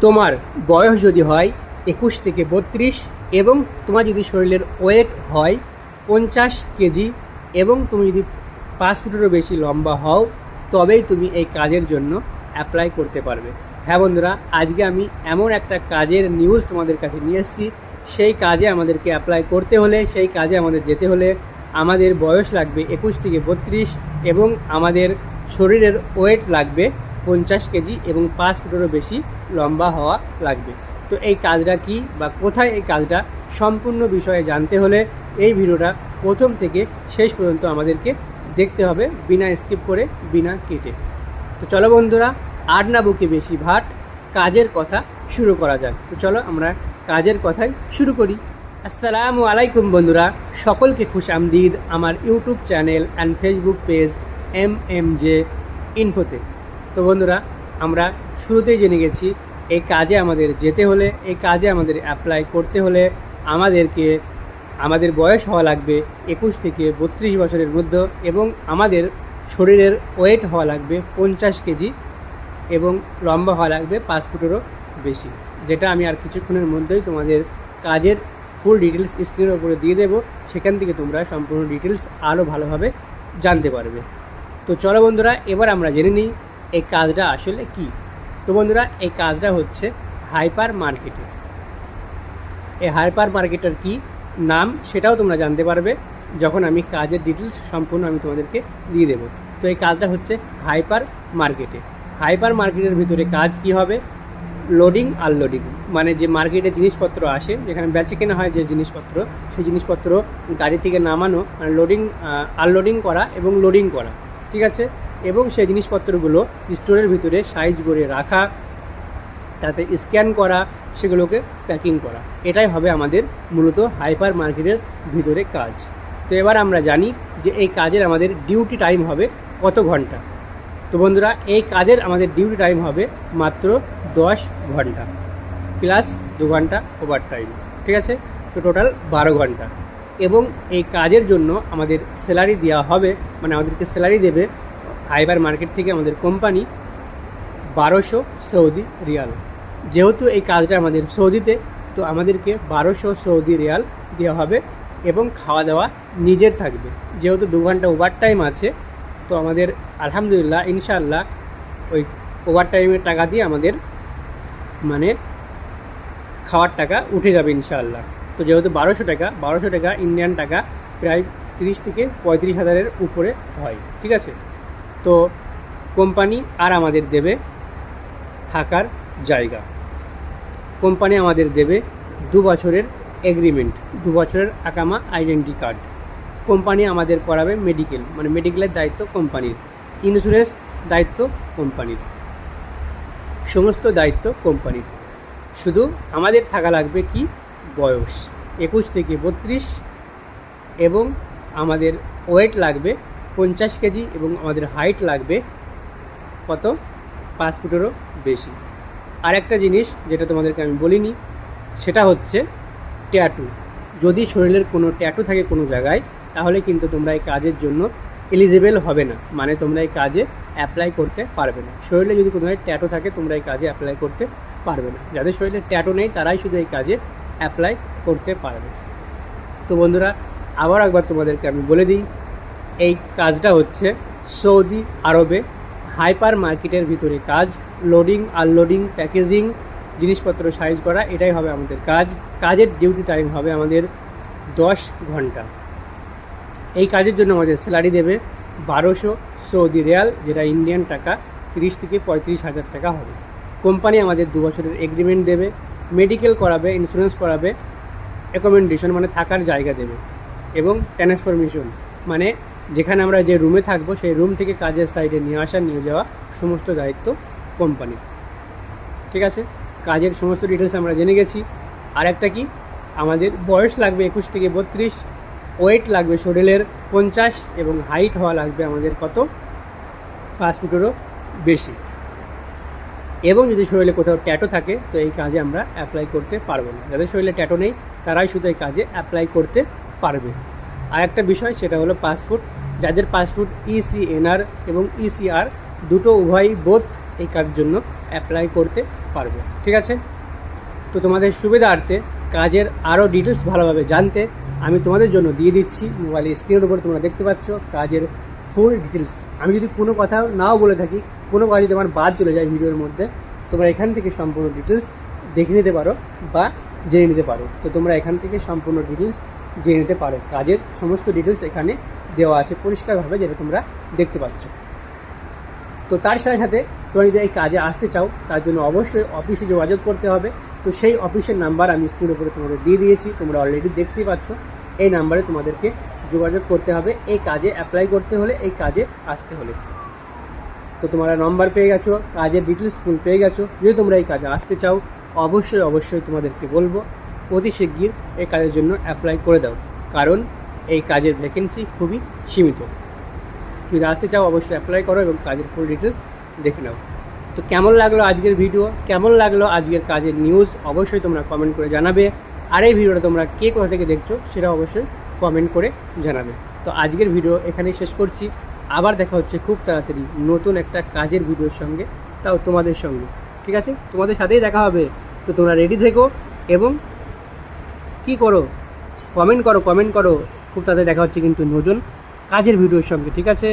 তোমার বয়স যদি হয় একুশ থেকে বত্রিশ এবং তোমার যদি শরীরের ওয়েট হয় পঞ্চাশ কেজি এবং তুমি যদি পাঁচ ফুটেরও বেশি লম্বা হও, তবেই তুমি এই কাজের জন্য অ্যাপ্লাই করতে পারবে। হ্যাঁ বন্ধুরা, আজকে আমি এমন একটা কাজের নিউজ তোমাদের কাছে নিয়ে এসেছি। সেই কাজে আমাদেরকে অ্যাপ্লাই করতে হলে, সেই কাজে আমাদের যেতে হলে আমাদের বয়স লাগবে একুশ থেকে বত্রিশ এবং আমাদের শরীরের ওয়েট লাগবে পঞ্চাশ কেজি এবং পাঁচ ফুটেরও বেশি লম্বা হওয়া লাগবে। তো এই কাজটা কি বা কোথায় এই কাজটা সম্পূর্ণ বিষয়ে জানতে হলে এই ভিডিওটা প্রথম থেকে শেষ পর্যন্ত আমাদেরকে দেখতে হবে বিনা স্কিপ করে, বিনা কেটে। তো চলো বন্ধুরা, আর না বুকে বেশি ভাট, কাজের কথা শুরু করা যাক। তো চলো আমরা কাজের কথাই শুরু করি। আসসালামু আলাইকুম বন্ধুরা, সকলকে খুশ আমদিদ আমার YouTube channel and Facebook page M M J ইনফোতে তো বন্ধুরা আমরা শুরুতেই জেনে গেছি, এই কাজে আমাদের যেতে হলে, এই কাজে আমাদের অ্যাপ্লাই করতে হলে আমাদেরকে, আমাদের বয়স হওয়া লাগবে একুশ থেকে বত্রিশ বছরের মধ্যে এবং আমাদের শরীরের ওয়েট হওয়া লাগবে পঞ্চাশ কেজি এবং লম্বা হওয়া লাগবে পাঁচ ফুটেরও বেশি। যেটা আমি আর কিছুক্ষণের মধ্যেই তোমাদের কাজের ফুল ডিটেলস স্ক্রিনের উপরে দিয়ে দেবো, সেখান থেকে তোমরা সম্পূর্ণ ডিটেলস আরও ভালোভাবে জানতে পারবে। তো চলো বন্ধুরা, এবার আমরা জেনে নিই এই কাজটা আসলে কি? তো বন্ধুরা, এই কাজটা হচ্ছে হাইপার মার্কেটিং। এই হাইপার মার্কেটার কি নাম সেটাও তোমরা জানতে পারবে। যখন আমি কাজের ডিটেলস সম্পূর্ণ আমি তোমাদেরকে দিয়ে দেবো। তো এই কাজটা হচ্ছে হাইপার মার্কেটে। হাইপার মার্কেটের ভিতরে কাজ কি হবে? Loading, unloading. মানে যে মার্কেটে জিনিসপত্র আসে, যেখানে বেচে কেনা হয় যে জিনিসপত্র, সেই জিনিসপত্র গাড়ি থেকে নামানো মানে লোডিং আনলোডিং করা এবং লোডিং করা। ঠিক আছে? এবং সেই জিনিসপত্রগুলো স্টোরের ভিতরে সাইজ করে রাখা, তাতে স্ক্যান করা, সেগুলোকে প্যাকিং করা। এটাই হবে আমাদের মূলত হাইপার মার্কেটের ভিতরে কাজ। তো এবার আমরা জানি যে এই কাজের আমাদের ডিউটি টাইম হবে কত ঘণ্টা। তো বন্ধুরা, এই কাজের আমাদের ডিউটি টাইম হবে মাত্র দশ ঘণ্টা, প্লাস দু ঘণ্টা ওভার টাইম ঠিক আছে? তো টোটাল বারো ঘণ্টা। এবং এই কাজের জন্য আমাদের স্যালারি দেওয়া হবে মানে আমাদেরকে স্যালারি দেবে হাইবার মার্কেট থেকে আমাদের কোম্পানি বারোশো সৌদি রিয়াল। যেহেতু এই কাজটা আমাদের সৌদিতে, তো আমাদেরকে বারোশো সৌদি রিয়াল দেওয়া হবে এবং খাওয়া দাওয়া নিজের থাকবে। যেহেতু দু ঘণ্টা ওভার টাইম আছে, তো আমাদের আলহামদুলিল্লাহ, ইনশাআল্লাহ ওই ওভার টাইমের টাকা দিয়ে আমাদের মানে খাওয়ার টাকা উঠে যাবে ইনশাআল্লাহ। তো যেহেতু বারোশো টাকা বারোশো টাকা ইন্ডিয়ান টাকা প্রায় তিরিশ থেকে পঁয়ত্রিশ হাজারের উপরে হয়, ঠিক আছে? তো কোম্পানি আর আমাদের দেবে থাকার জায়গা। কোম্পানি আমাদের দেবে দু বছরের এগ্রিমেন্ট দু বছরের আকামা আইডেন্টি কার্ড কোম্পানি আমাদের করাবে মেডিকেল মানে মেডিকেলের দায়িত্ব কোম্পানির। ইন্স্যুরেন্স দায়িত্ব কোম্পানির। সমস্ত দায়িত্ব কোম্পানির। শুধু আমাদের থাকা লাগবে কি? বয়স। একুশ থেকে বত্রিশ এবং আমাদের ওয়েট লাগবে পঞ্চাশ কেজি এবং আমাদের হাইট লাগবে কত? পাঁচ ফুটেরও বেশি। আর একটা জিনিস যেটা তোমাদেরকে আমি বলিনি, সেটা হচ্ছে ট্যাটু যদি শরীরের কোনো ট্যাটু থাকে কোনো জায়গায়, তাহলে কিন্তু তোমরা এই কাজের জন্য এলিজিবল হবে না। মানে তোমরা এই কাজে অ্যাপ্লাই করতে পারবে না। শরীরে যদি কোনো ট্যাটু থাকে, তোমরা এই কাজে অ্যাপ্লাই করতে পারবে না। যাদের শরীরে ট্যাটু নেই, তারাই শুধু এই কাজে অ্যাপ্লাই করতে পারবে। তো বন্ধুরা, আবার একবার তোমাদেরকে আমি বলে দিই এই কাজটা হচ্ছে সৌদি আরবে হাইপার মার্কেটের ভিতরে কাজ লোডিং আনলোডিং প্যাকেজিং জিনিসপত্র সাইজ করা, এটাই হবে আমাদের কাজ। কাজের ডিউটি টাইম হবে আমাদের দশ ঘণ্টা। এই কাজের জন্য আমাদের স্যালারি দেবে বারোশো সৌদি রিয়াল, যেটা ইন্ডিয়ান টাকা, তিরিশ থেকে পঁয়ত্রিশ হাজার টাকা হবে। কোম্পানি আমাদের দু বছরের এগ্রিমেন্ট দেবে মেডিকেল করাবে ইন্স্যুরেন্স করাবে অ্যাকোমেন্ডেশন মানে থাকার জায়গা দেবে, এবং ট্রান্সফরমেশন মানে যেখানে আমরা যে রুমে থাকব, সেই রুম থেকে কাজের সাইডে নিয়ে আসা, নিয়ে যাওয়া সমস্ত দায়িত্ব কোম্পানির ঠিক আছে? কাজের সমস্ত ডিটেলস আমরা জেনে গেছি। আর একটা কি? আমাদের বয়স লাগবে একুশ থেকে বত্রিশ ওয়েট লাগবে শরীরের পঞ্চাশ এবং হাইট হওয়া লাগবে আমাদের কত? পাঁচ ফুটেরও বেশি। এবং যদি শরীরে কোথাও ট্যাটো থাকে, তো এই কাজে আমরা অ্যাপ্লাই করতে পারব না। যাদের শরীরে ট্যাটো নেই, তারাই শুধু এই কাজে অ্যাপ্লাই করতে পারবে। আর একটা বিষয়, সেটা হলো পাসপোর্ট যাদের পাসপোর্ট ইসিএনআর এবং ইসিআর দুটো উভয়ই বোধ এই কাজের জন্য অ্যাপ্লাই করতে পারবে। ঠিক আছে? তো তোমাদের সুবিধার্থে কাজের আরও ডিটেলস ভালোভাবে জানতে আমি তোমাদের জন্য দিয়ে দিচ্ছি। মোবাইলের স্ক্রিনের উপর তোমরা দেখতে পাচ্ছ কাজের ফুল ডিটেলস আমি যদি কোনো কথা নাও বলে থাকি, কোনো কথা যদি আমার বাদ চলে যায় ভিডিওর মধ্যে, তোমরা এখান থেকে সম্পূর্ণ ডিটেলস দেখে নিতে পারো বা জেনে নিতে পারো। তো তোমরা এখান থেকে সম্পূর্ণ ডিটেলস জেনে নিতে পারো। কাজের সমস্ত ডিটেলস এখানে দেওয়া আছে পরিষ্কারভাবে যেটা তোমরা দেখতে পাচ্ছ। তো তার সাথে সাথে তোমরা যদি এই কাজে আসতে চাও, তার জন্য অবশ্যই অফিসে যোগাযোগ করতে হবে। তো সেই অফিসের নাম্বার আমি স্ক্রিনের উপরে তোমাদের দিয়ে দিয়েছি, তোমরা অলরেডি দেখতেই পাচ্ছ। এই নাম্বারে তোমাদেরকে যোগাযোগ করতে হবে। এই কাজে অ্যাপ্লাই করতে হলে, এই কাজে আসতে হলে। তো তোমরা নম্বর পেয়ে গেছো, কাজের ডিটেলস ফুল পেয়ে গেছো। যদি তোমরা এই কাজে আসতে চাও, অবশ্যই অবশ্যই তোমাদেরকে বলব, অতি শিগগির এই কাজের জন্য অ্যাপ্লাই করে দাও। কারণ এই কাজের ভ্যাকেন্সি খুবই সীমিত। তুমি আসতে চাও, অবশ্যই অ্যাপ্লাই করো এবং কাজের ফুল ডিটেলস দেখে নাও। তো কেমন লাগল আজকের ভিডিও কেমন লাগল আজকের কাজের নিউজ অবশ্যই তোমরা কমেন্ট করে জানাবে। আর এই ভিডিওটা তোমরা কে কোথা থেকে দেখছ সেটা অবশ্যই কমেন্ট করে জানাবে। তো আজকের ভিডিও এখানেই শেষ করছি। আবার দেখা হচ্ছে খুব তাড়াতাড়ি নতুন একটা কাজের ভিডিওর সঙ্গে, তাও তোমাদের সঙ্গে। ঠিক আছে? তোমাদের সাথেই দেখা হবে। তো তোমরা রেডি থেকো এবং কি করো? কমেন্ট করো কমেন্ট করো। খুব তাদের দেখা হচ্ছে কিন্তু নজন কাজের ভিডিওর সঙ্গে ঠিক আছে?